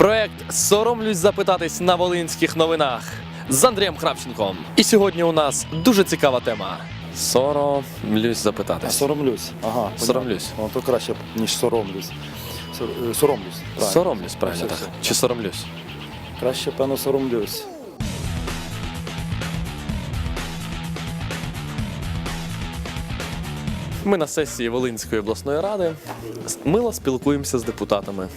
Проект Соромлюсь запитатись на волинських новинах з Андрієм Храпченком. І сьогодні у нас дуже цікава тема. Соромлюсь запитатись. Соромлюсь. Ага. понятно. Соромлюсь. Ну, то краще, ніж соромлюсь. Сор- е, Соромлюсь. правильно. Соромлюсь, правильно Все, так. все. Чи соромлюсь? Краще, певно, соромлюсь. Ми на сесії Волинської обласної ради мило спілкуємося з депутатами.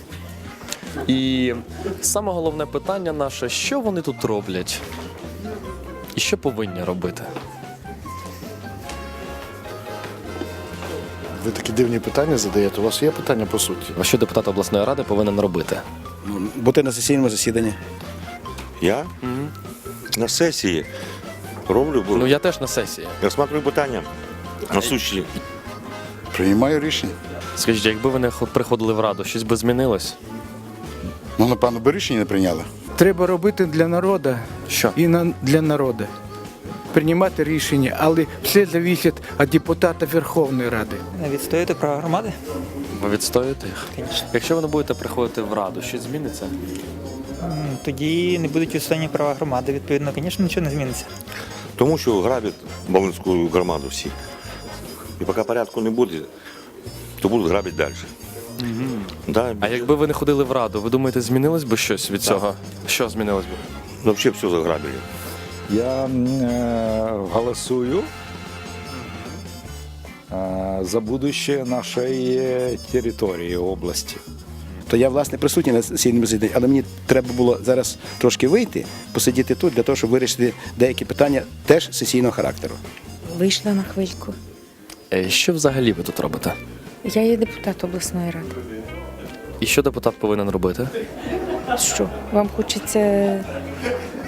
І саме головне питання наше: що вони тут роблять? І що повинні робити? Ви такі дивні питання задаєте. У вас є питання по суті? А що депутат обласної ради повинен робити? бути на сесійному засіданні. Я на сесії роблю, Ну я теж на сесії. розсматриваю питання насущі. Приймаю рішення. Скажіть, якби ви не хо- приходили в раду, щось би змінилось? Ну, напевно, би рішення не прийняли. Треба робити для народу Що? і на, для народу. Приймати рішення, але все залежить від депутата Верховної Ради. Відстояти права громади? Ви відстоюєте їх? Звісно. Якщо ви не будете приходити в раду, щось зміниться? Тоді не будуть відстояні права громади. Відповідно, звісно, нічого не зміниться. Тому що грабять Волинську громаду всі. І поки порядку не буде, то будуть грабити далі. Да, А якби ви не ходили в раду, ви думаєте, змінилось би щось від цього? Що змінилось би? Взагалі все заграбили. Я м, э, голосую э, за будущее нашей э, территории, области. То я, власне, присутній на сесійному засіданні, але мені треба було зараз трошки вийти, посидіти тут для того, щоб вирішити деякі питання теж сесійного характеру. Вийшла на хвильку. Е, Що взагалі ви тут робите? Я є депутат обласної ради. І що депутат повинен робити? Що? Вам хочеться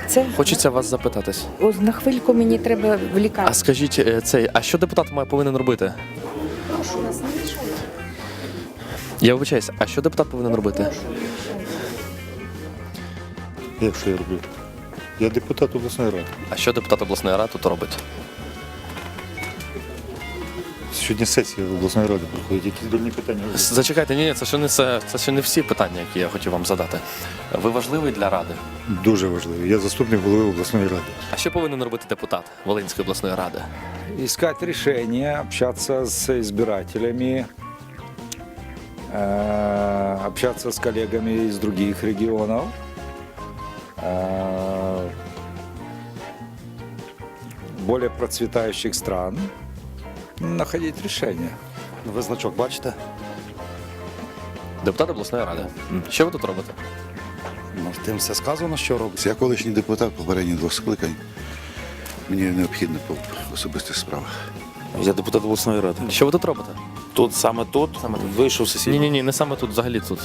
це? Хочеться вас запитатись. Ось на хвильку мені треба в А скажіть е, цей, а що депутат має повинен робити? Я вибачаюсь, а що депутат повинен робити? Як що я роблю? Я депутат обласної ради. А що депутат обласної ради тут робить? Сьогодні сесія обласної ради проходить. Якісь дурні питання. Зачекайте, ні, ні, це ще не це, це ще не всі питання, які я хотів вам задати. Ви важливий для ради. Дуже важливо. Я заступник голови обласної ради. А що повинен робити депутат Волинської обласної ради? Искать решения, общаться с избирателями, э, общаться с коллегами из других регионов, э, более процветающих стран, находить решения. Ви значок бачите? Депутат обласної ради. Що ви тут робите? Ну, тим все сказано, що робиться. Я колишній депутат попередніх двох скликань. Мені необхідно по особистих справах. Я депутат обласної ради. Що ви тут робите? Тут саме тут Саме тут. вийшов Ні, сесійний ні, ні, не саме тут, взагалі тут.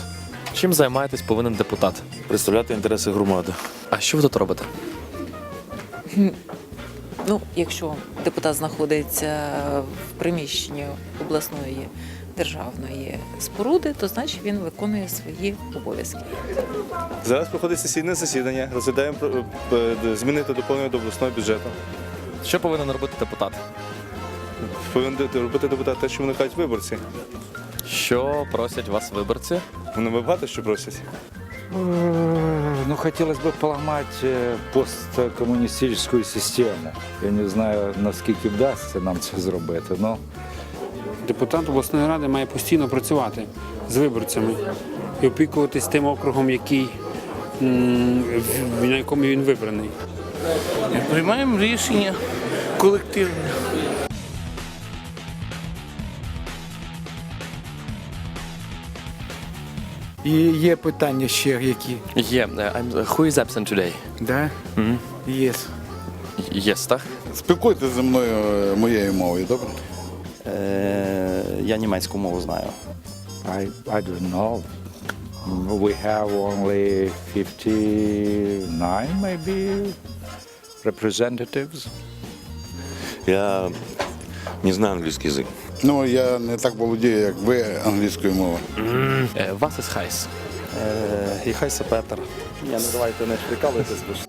Чим займаєтесь повинен депутат? представляти інтереси громади. А що ви тут робите? Ну, якщо депутат знаходиться в приміщенні обласної державної споруди, то значить він виконує свої обов'язки. Зараз проходить сесійне засідання. Розглядаємо зміни та доповнення до обласного бюджету. Що повинен робити депутат? Повинен робити депутат те, що вони кажуть виборці. Що просять вас виборці? Вони багато що просять. Э, Ну, хотелось бы поломать э, посткомуністичну систему. Я не знаю, наскільки вдасться нам це зробити, але Депутат обласної ради має постійно працювати з виборцями і опікуватись тим округом, який, м, в- на якому він вибраний. Приймаємо рішення колективне. І є питання ще які. Є. е, I'm, who is absent today? Да? Мгм. Є. Yes, так? Спілкуйтесь зі мною е, моєю мовою, добре? Е, я німецьку мову знаю. I, I don't know. We have only 59 maybe representatives. Я не знаю англійський язик. Ну, я не так володію, як ви англійською мовою. Е, Вас із хайс. І хай Петер. Ні, ну давайте не прикалуйтесь. бо ж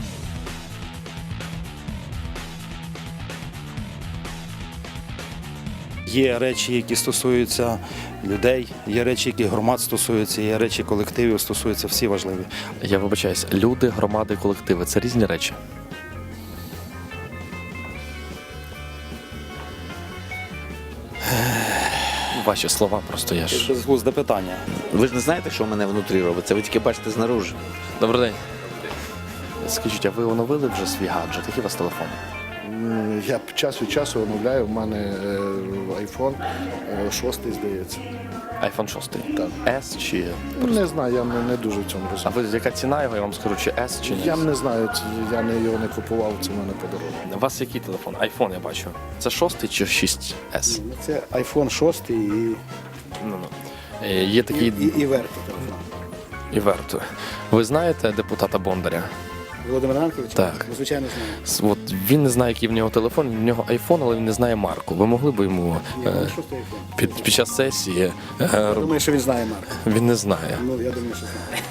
Є речі, які стосуються людей. Є речі, які громад стосуються, є речі колективів стосуються, всі важливі. Я вибачаюсь, люди, громади, колективи це різні речі. Ваші слова просто я ж. Безглузде питання. Ви ж не знаєте, що в мене внутрі робиться, ви тільки бачите знаружи. Добрий день. Скажіть, а ви оновили вже свій гаджет? Який у вас телефон? Я час від часу оновляю. В мене е, iPhone 6, здається. iPhone 6. Так. S чи. Не знаю, я не, не дуже в цьому А ви яка ціна його, я вам скажу, чи S, чи Я ні? не знаю, я не, його не купував, це в мене подарунок. У вас який телефон? iPhone я бачу. Це 6 чи 6S? Це iPhone 6 і, Ну, ну. Е, Є такий і, і Верто телефон. Іверто. Ви знаєте депутата Бондаря? Володимир Ранкович? Так. Ну, Звичайно, знаю. С- От він не знає, який в нього телефон, в нього iPhone, але він не знає марку. Ви могли б йому Ні, е, ну, під, під час сесії е, Я думаю, що він знає Марк. він не знає. Ну, я думаю, що знає.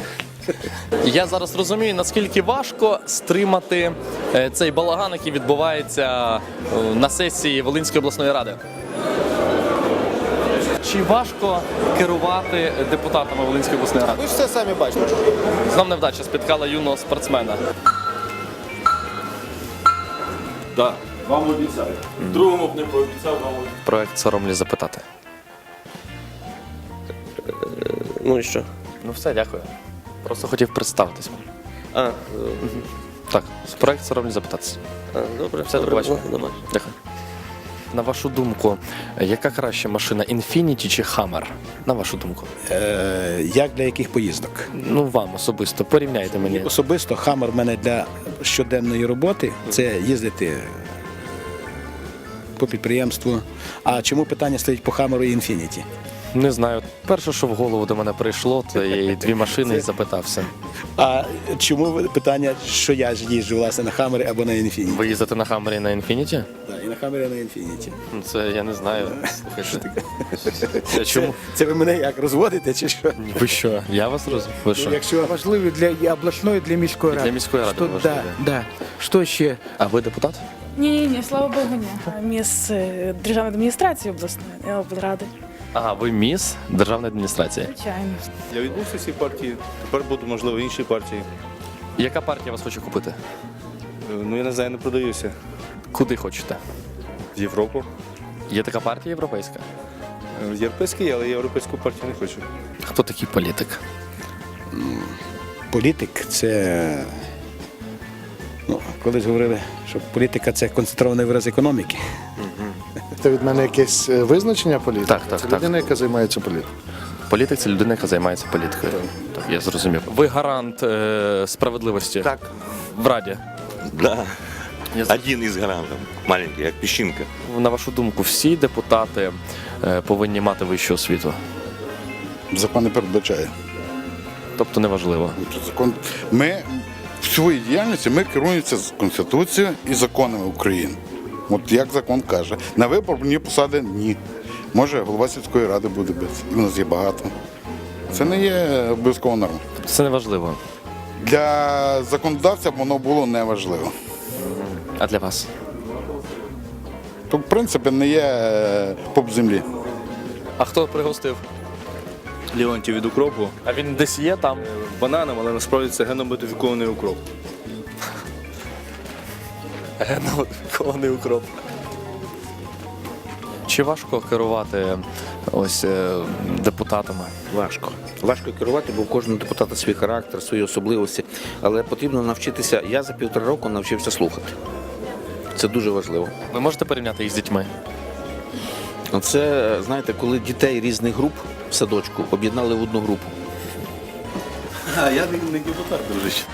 Я зараз розумію, наскільки важко стримати е, цей балаган, який відбувається е, на сесії Волинської обласної ради. Чи важко керувати депутатами Волинської обласної ради? Ви ж все самі бачите. Знов невдача спіткала юного спортсмена. Так, вам обіцяю. Другому б не пообіцяв, вам Проект соромлі запитати. Ну і що? Ну все, дякую. Просто хотів представитись. А, Так, проект соромлі запитатися. добре, Все, до побачення. Дякую. На вашу думку, яка краща машина Infiniti чи Hammer? На вашу думку? Е, як для яких поїздок? Ну, вам особисто, порівняйте мені. Особисто Хаммер в мене для щоденної роботи це їздити по підприємству. А чому питання стоїть по Хаммеру і Інфініті? Не знаю. Перше, що в голову до мене прийшло, я і дві машини і запитався. А чому питання, що я ж їжджу власне на Хаммері або на Інфініті? Ви їздите на Хаммері і на Infiniti? Так, і на Інфініті. Ну, Це я не знаю. Слухайте. Це чому? Це ви мене як розводите чи що? Ви що? Я вас розумію. Якщо Важливі для і обласної, для міської І для міської ради Що, важливі. да, да. Що ще? А ви депутат? Ні, ні, ні, слава Богу, ні. Міс е, державної адміністрації обласної, не облради. Ага, ви міс державної адміністрації. Звичайно. Я відбувся з цієї партії, тепер буду, можливо, в іншій партії. Яка партія вас хоче купити? Е, Ну, я не знаю, не продаюся. Куди хочете? В Європу. Є така партія європейська? Е, Європейський, але європейську партію не хочу. Хто такий політик? політик це. Ну, колись говорили, що політика це концентрований вираз економіки. Це від мене якесь е, визначення політики? Так, так, Це так. людина, яка займається політикою. Політик це людина, яка займається політикою. Так, я зрозумів. Ви гарант е, справедливості Так, в Раді. да. Я Один із гарантів, маленький, як піщинка. На вашу думку, всі депутати е, повинні мати вищу освіту. Закон не передбачає. Тобто неважливо. Закон... Ми в своїй діяльності ми керуємося з Конституцією і законами України. От як закон каже. На виборні посади ні. Може, голова сільської ради буде без. І в нас є багато. Це не є обов'язкова норма. Тобто це неважливо. Для законодавця воно було неважливо. А для вас? То, в принципі, не є е, поп землі. А хто пригостив? Леонтій від укропу. А він десь є там. Бананом, але насправді це геномодифікований укроп. Геномодифікований укроп. Чи важко керувати ось е, депутатами? Важко. Важко керувати, бо у кожного депутата свій характер, свої особливості. Але потрібно навчитися. Я за півтора року навчився слухати. Це дуже важливо. Ви можете порівняти їх з дітьми? Це, знаєте, коли дітей різних груп в садочку об'єднали в одну групу. А я не депутат, дружище.